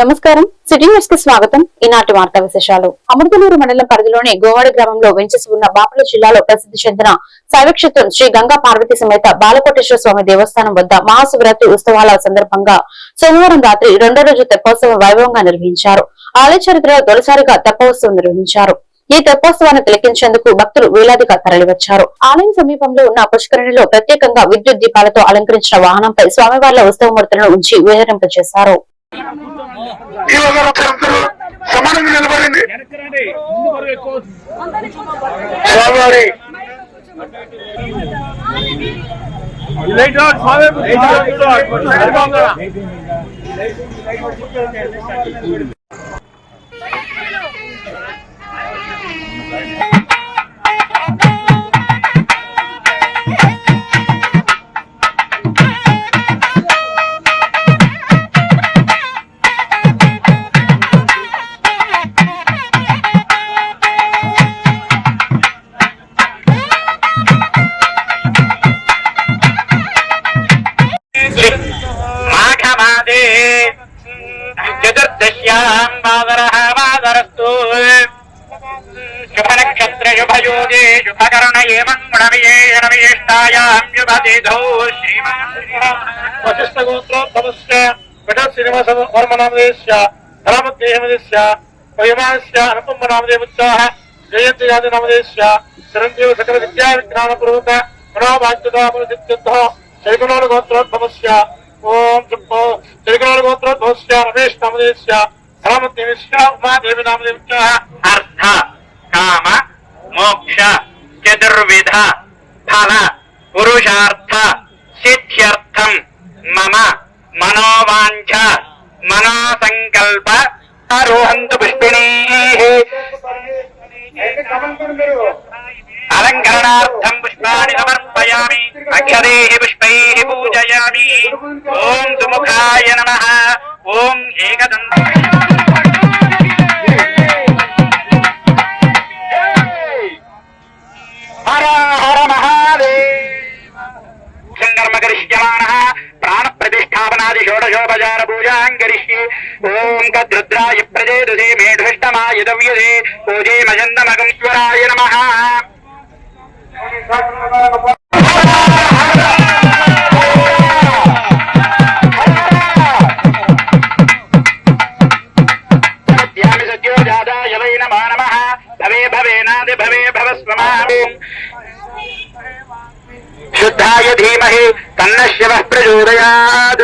నమస్కారం. సిటీ న్యూస్కి స్వాగతం. ఈనాటి వార్తా విశేషాలు. అమృతలూరు మండలం పరిధిలోని గోవాడ గ్రామంలో వెంచేసి ఉన్న బాపల జిల్లాలో ప్రసిద్ధి చెందిన శైవక్షేత్రం శ్రీ గంగా పార్వతి సమేత బాలకోటేశ్వర స్వామి దేవస్థానం వద్ద మహాశివరాత్రి ఉత్సవాల సందర్భంగా సోమవారం రాత్రి రెండో రోజు తెప్పోత్సవం వైభవంగా నిర్వహించారు. ఆలయ చరిత్రలో తొలిసారిగా తెప్పోత్సవం నిర్వహించారు. ఈ తెప్పోత్సవాన్ని తిలకించేందుకు భక్తులు వేలాదిగా తరలివచ్చారు. ఆలయం సమీపంలో ఉన్న పుష్కరిణిలో ప్రత్యేకంగా విద్యుత్ దీపాలతో అలంకరించిన వాహనంపై స్వామివార్ల ఉత్సవమూర్తులను ఉంచి విహరింపజేశారు ఈ ఒకరిద్దరు సమానంగా నిలబడింది. స్వామివారి స్వామి. श्रीमादिधौ वशिष्ठगोत्रोद्भवस्य घटश्रीनिवासवर्मनामदेश्य धरामद्देहमदेश्य वयमानस्य अनुपमनामदेवोच्चाः जयन्तियादिनामदेश्य चिरञ्जीव सकलविद्याविज्ञानपूर्वक పురుషార్థ సిద్ధ్యర్థం మమ మనోవాంఛ మనోసంకల్ప అరోహంతు పుష్పిణీ ओं गद्रुद्राय प्रजेदुधे मेढृष्टमायुधव्युधे ओजेमजन्दमगुंश्वराय नमः भवे नम भवे भवस्वमाम् शुद्धाय धीमहि तन्न शिवः प्रचोदयाद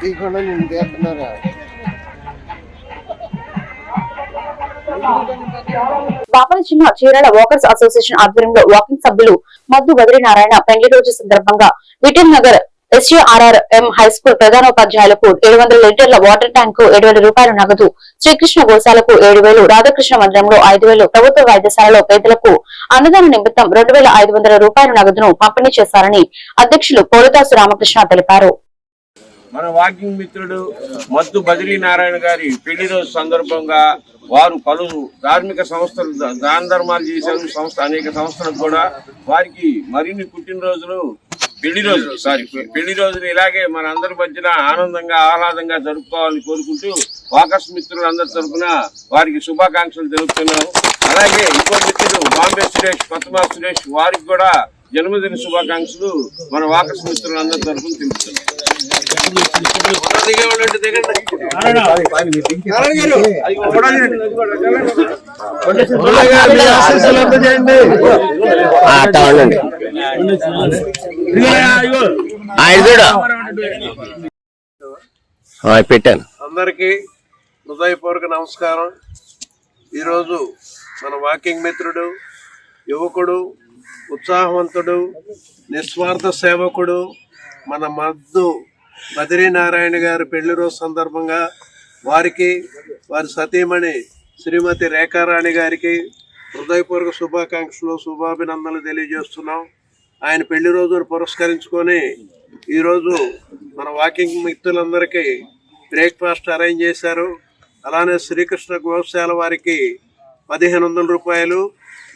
Dijo no me invierno nada. Bapatla జిల్లా చీరాల వాకర్స్ అసోసియేషన్ ఆధ్వర్యంలో వాకింగ్ సభ్యులు మద్దు బద్రీనారాయణ పెండ్లి రోజు సందర్భంగా Vithal Nagar SURRM high school ప్రధానోపాధ్యాయులకు ఏడు వందల లీటర్ల వాటర్ ట్యాంక్ ఏడు వేల రూపాయలు నగదు శ్రీకృష్ణ గోశాలకు ఏడు వేలు రాధాకృష్ణ మందిరంలో ఐదు వేలు ప్రభుత్వ వైద్యశాలలో పేదలకు అన్నదాన నిమిత్తం రెండు వేల ఐదు వందల రూపాయల నగదును పంపిణీ చేశారని అధ్యక్షులు పోలదాసు రామకృష్ణ తెలిపారు. మన వాకింగ్ మిత్రుడు మద్దు బదిలీ నారాయణ గారి పెళ్ళి రోజు సందర్భంగా వారు పలు ధార్మిక సంస్థలు దాన ధర్మాలు చేశారు. సంస్థ అనేక సంస్థలకు కూడా వారికి మరిన్ని పుట్టినరోజులు పెళ్ళి రోజులు సారీ పెళ్ళి రోజులు ఇలాగే మన అందరి మధ్యన ఆనందంగా ఆహ్లాదంగా జరుపుకోవాలని కోరుకుంటూ వాకర్స్ మిత్రులందరి తరఫున వారికి శుభాకాంక్షలు తెలుపుతున్నాము. అలాగే ఇంకో మిత్రుడు బాంబే సురేష్ కొత్తమా సురేష్ వారికి కూడా జన్మదిన శుభాకాంక్షలు మన వాకర్స్ మిత్రులందరి తరఫున తెలుపుతున్నాం ఉండండి పెట్టాను అందరికీ హృదయపూర్వక నమస్కారం. ఈరోజు మన వాకింగ్ మిత్రుడు యువకుడు ఉత్సాహవంతుడు నిస్వార్థ సేవకుడు మన మద్దు బద్రీనారాయణ గారి పెళ్ళి రోజు సందర్భంగా వారికి వారి సతీమణి శ్రీమతి రేఖారాణి గారికి హృదయపూర్వక శుభాకాంక్షలు శుభాభినందనలు తెలియజేస్తున్నాం. ఆయన పెళ్ళి రోజును పురస్కరించుకొని ఈరోజు మన వాకింగ్ మిత్రులందరికీ బ్రేక్ఫాస్ట్ అరేంజ్ చేశారు. అలానే శ్రీకృష్ణ గోశాల వారికి పదిహేను వందల రూపాయలు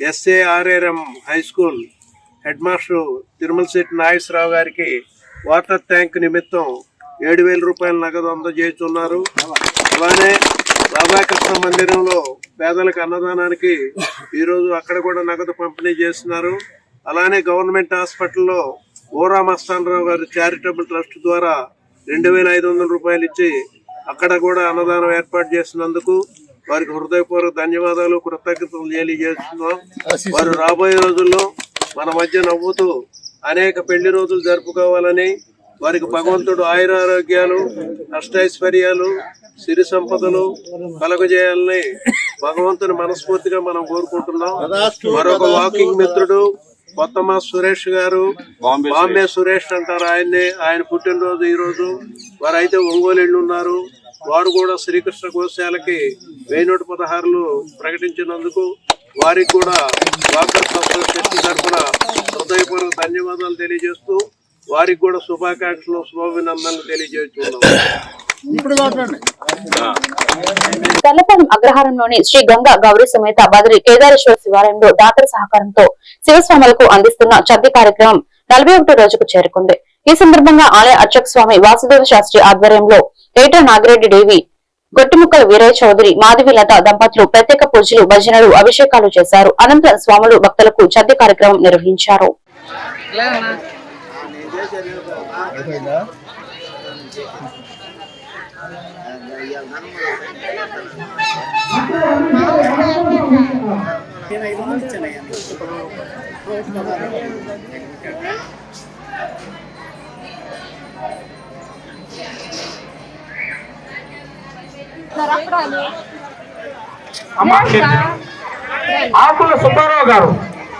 SARRM high school head master Tirumala Setti Nageswararao గారికి వాటర్ ట్యాంక్ నిమిత్తం ఏడు వేల రూపాయల నగదు అందజేస్తున్నారు. అలానే రాధాకృష్ణ మందిరంలో పేదలకు అన్నదానానికి ఈరోజు అక్కడ కూడా నగదు పంపిణీ చేస్తున్నారు. అలానే గవర్నమెంట్ హాస్పిటల్లో ఓరా మస్తానరావు గారి చారిటబుల్ ట్రస్ట్ ద్వారా రెండు వేల ఐదు వందల రూపాయలు ఇచ్చి అక్కడ కూడా అన్నదానం ఏర్పాటు చేసినందుకు వారికి హృదయపూర్వక ధన్యవాదాలు కృతజ్ఞతలు తెలియజేస్తున్నాం. వారు రాబోయే రోజుల్లో మన మధ్య నవ్వుతూ అనేక పెళ్ళి రోజులు జరుపుకోవాలని వారికి భగవంతుడు ఆయురారోగ్యాలు అష్టైశ్వర్యాలు సిరి సంపదలు కలుగజేయాలని భగవంతుని మనస్ఫూర్తిగా మనం కోరుకుంటున్నాం. మరొక వాకింగ్ మిత్రుడు కొత్తమా సురేష్ గారు. బాంబే సురేష్. అంటారు ఆయన్ని. ఆయన పుట్టినరోజు ఈ రోజు వారైతే ఒంగోలు ఉన్నారు వారు కూడా శ్రీకృష్ణ గోశాలకి వెయ్యి నూట పదహారులు ప్రకటించినందుకు వారికి కూడా వాకర్స్ అసోసియేషన్ తరఫున హృదయపూర్వక ధన్యవాదాలు తెలియజేస్తూ వారికి కూడా శుభాకాంక్షలు శుభాభినందనలు తెలియజేస్తున్నాం. తెల్లపాలెం అగ్రహారంలోని శ్రీ గంగా గౌరీ సమేత బద్రి కేదారేశ్వర శివాలయంలో దాతల సహకారంతో శివస్వాములకు అందిస్తున్న చద్ది కార్యక్రమం నలభై ఒకటో రోజుకు చేరుకుంది. ఈ సందర్భంగా ఆలయ అర్చక స్వామి వాసుదేవ శాస్త్రి ఆధ్వర్యంలో ఏటా నాగిరెడ్డి దేవి గొట్టిముక్కల వీరయ్య చౌదరి మాధవిలత దంపతులు ప్రత్యేక పూజలు భజనలు అభిషేకాలు చేశారు. అనంతరం స్వాములు భక్తులకు చద్ది కార్యక్రమం నిర్వహించారు. అమ్మ ఆకుల సుబ్బారావు గారు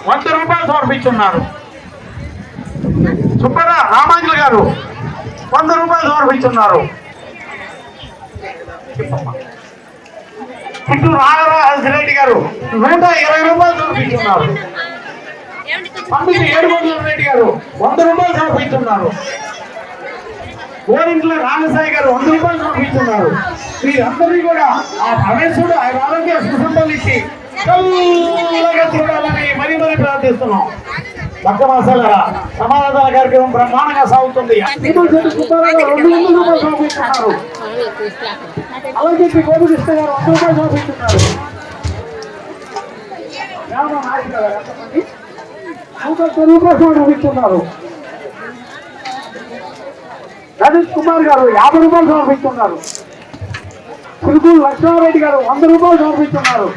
వంద రూపాయలు సమర్పించున్నారు. సుబ్బారావు రామాంజలి గారు వంద రూపాయలు సమర్పించున్నారు. చుట్టూ నాగరాజరెడ్డి గారు నూట ఇరవై రూపాయలు సమర్పించున్నారు. పండిత ఏడుగొండల రెడ్డి గారు వంద రూపాయలు సమర్పించున్నారు. గోరింట్ల రామసాయి గారు వంద రూపాయలు సమర్పించున్నారు. వీరందరినీ కూడా ఆ పరమేశ్వరుడు ఆయన ఆరోగ్య సుసంపలు ఇచ్చి చల్లగా చూడాలని మరీ మరీ ప్రార్థిస్తున్నాం. భక్త కార్యక్రమం బ్రహ్మాండంగా సాగుతుంది. గోపికృష్ణ గారు వంద రూపాయలు రూపాయలు సమర్పిస్తున్నారు రజత్ కుమార్ గారు యాభై రూపాయలు సమర్పిస్తున్నారు కురుకూరు లక్ష్మారెడ్డి గారు వంద రూపాయలు సమర్పిస్తున్నారు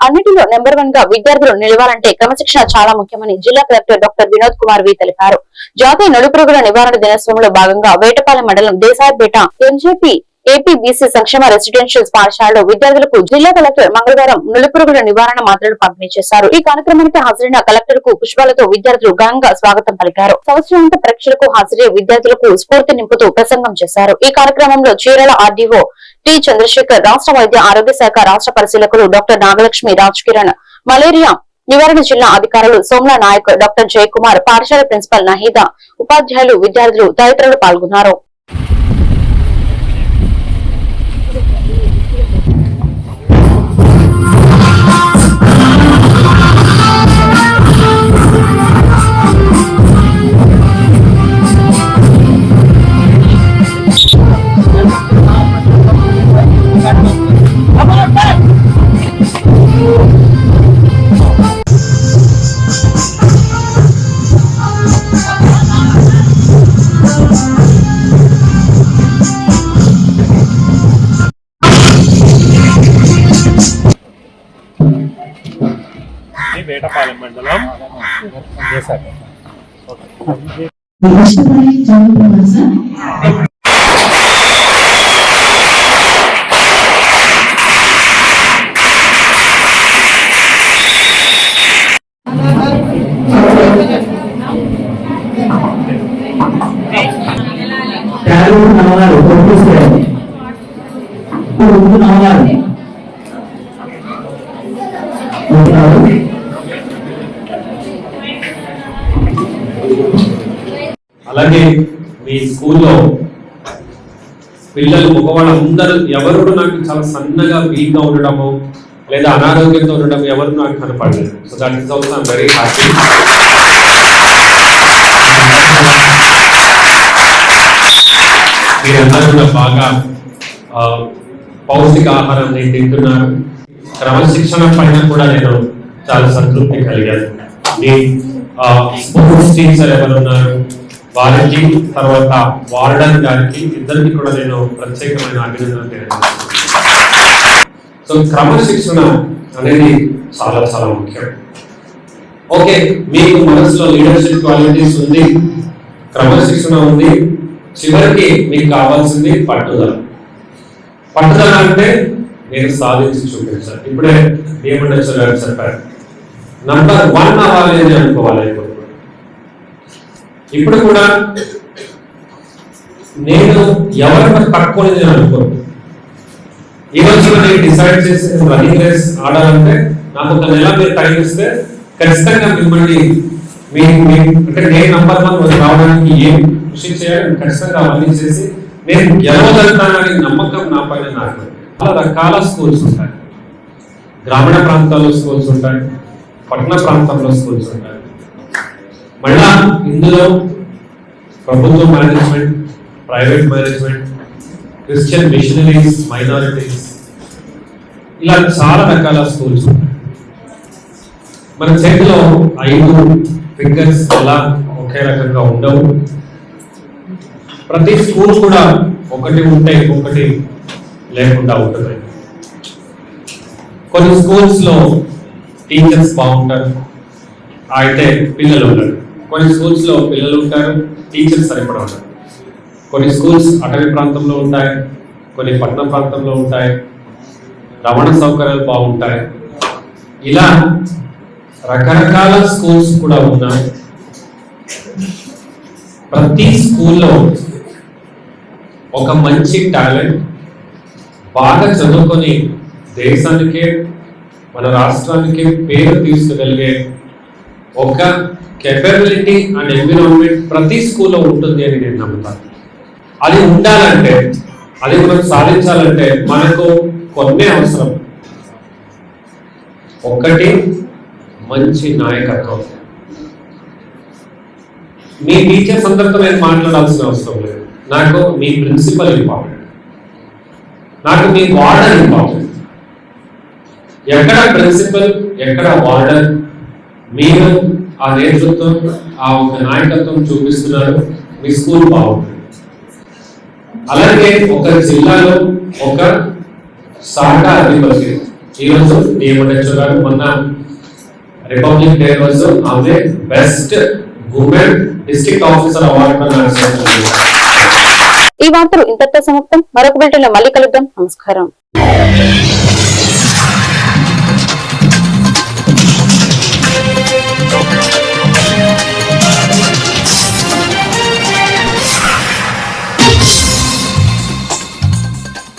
అన్నిటిలో నెంబర్ వన్గా విద్యార్థులు నిలవాలంటే క్రమశిక్షణ చాలా ముఖ్యమని జిల్లా collector doctor Vinod Kumar V తెలిపారు. జాతీయ నలుపురుగుల నివారణ దినోత్సవంలో భాగంగా వేటపాలెం మండలం దేశాయపేట ఎంజేపీ ఏపీ బీసీ సంక్షేమ రెసిడెన్షియల్ పాఠశాలలో విద్యార్థులకు జిల్లా కలెక్టర్ మంగళవారం నులిపురుగుల నివారణ మాత్రలు పంపిణీ చేశారు. ఈ కార్యక్రమానికి హాజరైన కలెక్టర్కు పుష్పాలతో విద్యార్థులు ఘనంగా స్వాగతం పలికారు. సంవత్సరాంత పరీక్షలకు హాజరయ్యే విద్యార్థులకు స్ఫూర్తి నింపుతూ ప్రసంగం చేశారు. ఈ కార్యక్రమంలో చీరల ఆర్డీఓ టి చంద్రశేఖర్ రాష్ట్ర వైద్య ఆరోగ్య శాఖ రాష్ట్ర పరిశీలకులు డాక్టర్ నాగలక్ష్మి రాజ్ కిరణ్ మలేరియా నివారణ జిల్లా అధికారులు సోమల నాయక్ డాక్టర్ జయకుమార్ పాఠశాల ప్రిన్సిపల్ నహీదా ఉపాధ్యాయులు విద్యార్థులు తదితరులు పాల్గొన్నారు. ఇష్టపడి చదువుకున్నారు సార్ పేరు అలాగే మీ స్కూల్లో పిల్లలు మగవాళ్ళందరూ ఎవరు కూడా నాకు చాలా సన్నగా వీక్గా ఉండడము లేదా అనారోగ్యంతో ఉండడం ఎవరు నాకు కనపడలేదు. So that is also I'm very happy మీరందరూ కూడా బాగా పౌష్టిక ఆహారాన్ని తింటున్నారు. క్రమశిక్షణ పైన కూడా నేను చాలా సంతృప్తి కలిగాను. మీ స్పోర్ట్స్ టీచర్ ఎవరున్నారు? వారికి తర్వాత వార్డన్ గారికి ఇద్దరికి కూడా నేను ప్రత్యేకమైన అభినందనలు తెలియజేస్తున్నాను. సో క్రమశిక్షణ అనేది చాలా చాలా ముఖ్యం. ఓకే మీకు మనసులో లీడర్షిప్ క్వాలిటీస్ ఉంది క్రమశిక్షణ ఉంది చివరికి మీకు కావాల్సింది పట్టుదల. పట్టుదల అంటే నేను సాధించి చూపించాను. ఇప్పుడే ఏమండొచ్చు గారు చెప్పారు. నంబర్ వన్ అవ్వాలి అని అనుకోవాలి ఇప్పుడు కూడా నేను ఎవరిని పట్టుకోలేదు నేను అనుకోను. ఈరోజు నేను డిసైడ్ చేసి రన్నింగ్ రేస్ ఆడాలంటే నాకు ఒక నెల మీరు టైం ఇస్తే ఖచ్చితంగా మిమ్మల్ని మీ మీ అంటే నేను నంబర్ వన్ రావడానికి ఏం కృషి చేయాలి ఖచ్చితంగా అవన్నీ చేసి నేను గెలవగలుగుతానని నమ్మకం నా పైన నాకు చాలా రకాల స్కూల్స్ ఉంటాయి. గ్రామీణ ప్రాంతాల్లో స్కూల్స్ ఉంటాయి. పట్టణ ప్రాంతంలో స్కూల్స్ ఉంటాయి. మళ్ళా ఇందులో ప్రభుత్వ management private management Christian missionaries minorities ఇలా చాలా రకాల స్కూల్స్ మన చేతిలో ఐదు ఫింగర్స్ అలా ఒకే రకంగా ఉండవు. ప్రతి స్కూల్ కూడా ఒకటి ఉంటే ఒకటి లేకుండా ఉంటుంది. కొన్ని స్కూల్స్లో టీచర్స్ బాగుంటారు. అయితే పిల్లలు ఉంటారు కొన్ని స్కూల్స్లో పిల్లలు ఉంటారు టీచర్స్ సరిపడా ఉంటారు కొన్ని స్కూల్స్ అటవీ ప్రాంతంలో ఉంటాయి కొన్ని పట్టణ ప్రాంతంలో ఉంటాయి రవాణా సౌకర్యాలు బాగుంటాయి. ఇలా రకరకాల స్కూల్స్ కూడా ఉన్నాయి. ప్రతి స్కూల్లో ఒక మంచి టాలెంట్ బాగా చదువుకొని దేశానికే మన రాష్ట్రానికి పేరు తీసుకుగలిగే ఒక కెపబిలిటీ అండ్ ఎన్విరాన్మెంట్ ప్రతి స్కూల్లో ఉంటుంది అని నేను నమ్ముతాను అది ఉండాలంటే అది మనం సాధించాలంటే మనకు కొన్ని అవసరం. ఒకటి మంచి నాయకత్వం. మీ టీచర్స్ అందరితో నేను మాట్లాడాల్సిన అవసరం లేదు. నాకు మీ ప్రిన్సిపల్ ఇంపార్టెంట్ నాకు మీ వార్డర్ ఇంపార్టెంట్ ఎక్కడ ప్రిన్సిపల్ ఎక్కడ వార్డర్ మీరు ఆ నేతృత్వం ఆ ఒక నాయకత్వం చూపిస్తున్నారు. మీ స్కూల్ బాగుంటుంది అలాగే ఒక జిల్లాలో ఒక శాఖ అధిపతి ఈరోజు డిఎంహెచ్ఓ గారు మొన్న రిపబ్లిక్ డే రోజు ఆమె best women district officer award ఈ వార్తలు ఇంతటితో సమాప్తం. మరొక బిల్టన్ మళ్ళీ కలుద్దాం. నమస్కారం.